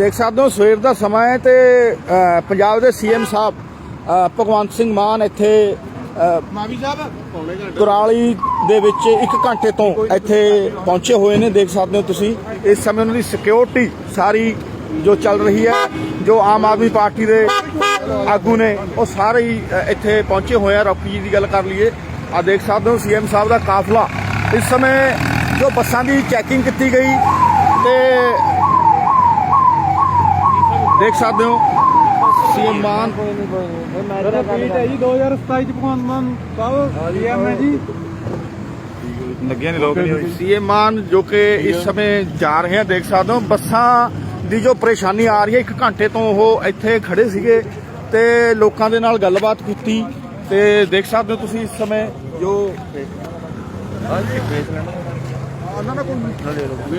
ਦੇਖ ਸਕਦੇ ਹੋ ਸਵੇਰ ਦਾ ਸਮਾਂ ਹੈ ਤੇ ਪੰਜਾਬ ਦੇ ਸੀਐਮ ਸਾਹਿਬ ਭਗਵੰਤ ਸਿੰਘ ਮਾਨ ਇੱਥੇ ਮਾਵੀ ਸਾਹਿਬ ਕੁਰਾਲੀ ਦੇ ਵਿੱਚ 1 ਘੰਟੇ ਤੋਂ ਇੱਥੇ ਪਹੁੰਚੇ ਹੋਏ ਨੇ ਦੇਖ ਸਕਦੇ ਹੋ ਤੁਸੀਂ। ਇਸ ਸਮੇਂ ਉਹਨਾਂ ਦੀ ਸਿਕਿਉਰਿਟੀ ਸਾਰੀ ਜੋ ਚੱਲ ਰਹੀ ਹੈ ਜੋ ਆਮ ਆਦਮੀ ਪਾਰਟੀ ਦੇ ਆਗੂ ਨੇ ਉਹ ਸਾਰੇ ਹੀ ਇੱਥੇ ਪਹੁੰਚੇ ਹੋਏ ਆ। ਰੌਕੀ ਜੀ ਦੀ ਗੱਲ ਕਰ ਲਈਏ ਆ ਦੇਖ ਸਕਦੇ ਹੋ ਸੀਐਮ ਸਾਹਿਬ ਦਾ ਕਾਫਲਾ। ਇਸ ਸਮੇਂ ਜੋ ਬੱਸਾਂ ਦੀ ਚੈਕਿੰਗ ਕੀਤੀ ਗਈ ਤੇ ਦੇਖ ਸਕਦੇ ਹੋ। ਸੀਐਮ ਮਾਨ। ਰਿਪੀਟ ਹੈ ਜੀ 2027 ਚ ਭਗਵੰਤ ਮਾਨ ਸਾਹਿਬ ਸੀਐਮ ਹੈ ਜੀ। ਲੱਗਿਆ ਨਹੀਂ ਲੋਕ ਨਹੀਂ ਸੀਐਮ ਮਾਨ ਜੋ ਕਿ ਇਸ ਸਮੇਂ ਜਾ ਰਹੇ ਆ ਦੇਖ ਸਕਦੇ ਹੋ। ਬੱਸਾਂ ਦੀ ਜੋ ਪਰੇਸ਼ਾਨੀ ਆ ਰਹੀ ਹੈ ਇੱਕ ਘੰਟੇ ਤੋਂ ਉਹ ਇੱਥੇ ਖੜੇ ਸੀਗੇ ਤੇ ਲੋਕਾਂ ਦੇ ਨਾਲ ਗੱਲਬਾਤ ਕੀਤੀ ਤੇ ਦੇਖ ਸਕਦੇ ਹੋ ਤੁਸੀਂ ਇਸ ਸਮੇਂ ਜੋ ਕੋਈ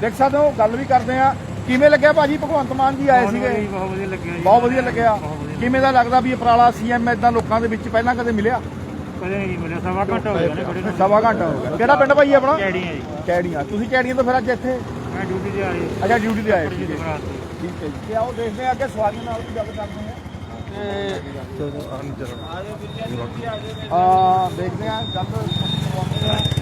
ਦੇਖ ਸਕਦੇ ਹੋ ਗੱਲ ਵੀ ਕਰਦੇ ਆ। ਕਿਵੇਂ ਲੱਗਿਆ ਭਾਜੀ? ਭਗਵੰਤ ਮਾਨ ਜੀ ਆਏ ਸੀਗੇ। ਬਹੁਤ ਵਧੀਆ ਲੱਗਿਆ ਜੀ। ਬਹੁਤ ਵਧੀਆ ਲੱਗਿਆ। ਕਿਵੇਂ ਦਾ ਲੱਗਦਾ ਵੀ ਉਪਰਾਲਾ ਸੀਐਮ ਇਦਾਂ ਲੋਕਾਂ ਦੇ ਵਿੱਚ ਪਹਿਲਾਂ ਕਦੇ ਮਿਲਿਆ? ਕਦੇ ਨਹੀਂ ਮਿਲਿਆ ਸਵਾ ਘੰਟਾ ਹੋ ਗਿਆ ਨੇ ਸਵਾ ਘੰਟਾ ਹੋ ਗਿਆ। ਕਿਹੜਾ ਪਿੰਡ ਭਾਈ ਆਪਣਾ? ਕੈੜੀਆਂ ਜੀ। ਕੈੜੀਆਂ। ਤੁਸੀਂ ਕੈੜੀਆਂ ਤੋਂ ਫਿਰ ਅੱਜ ਇੱਥੇ? ਮੈਂ ਡਿਊਟੀ ਤੇ ਆ ਰਹੀ ਅੱਛਾ ਡਿਊਟੀ ਤੇ ਆਏ ਠੀਕ ਹੈ ਜੀ। ਤੇ ਆਓ ਦੇਖਦੇ ਹਾਂ ਅੱਗੇ ਸਵਾਰੀਆਂ ਨਾਲ ਵੀ ਗੱਲ ਕਰਦੇ ਹਾਂ। ਤੇ ਆ ਦੇਖਦੇ ਹਾਂ ਗੱਲ ਇਸ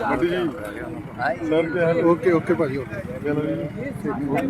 ਹਾਂਜੀ ਸਰ ਓਕੇ ਓਕੇ ਭਾਜੀ ਓਕੇ। ਚਲੋ ਜੀ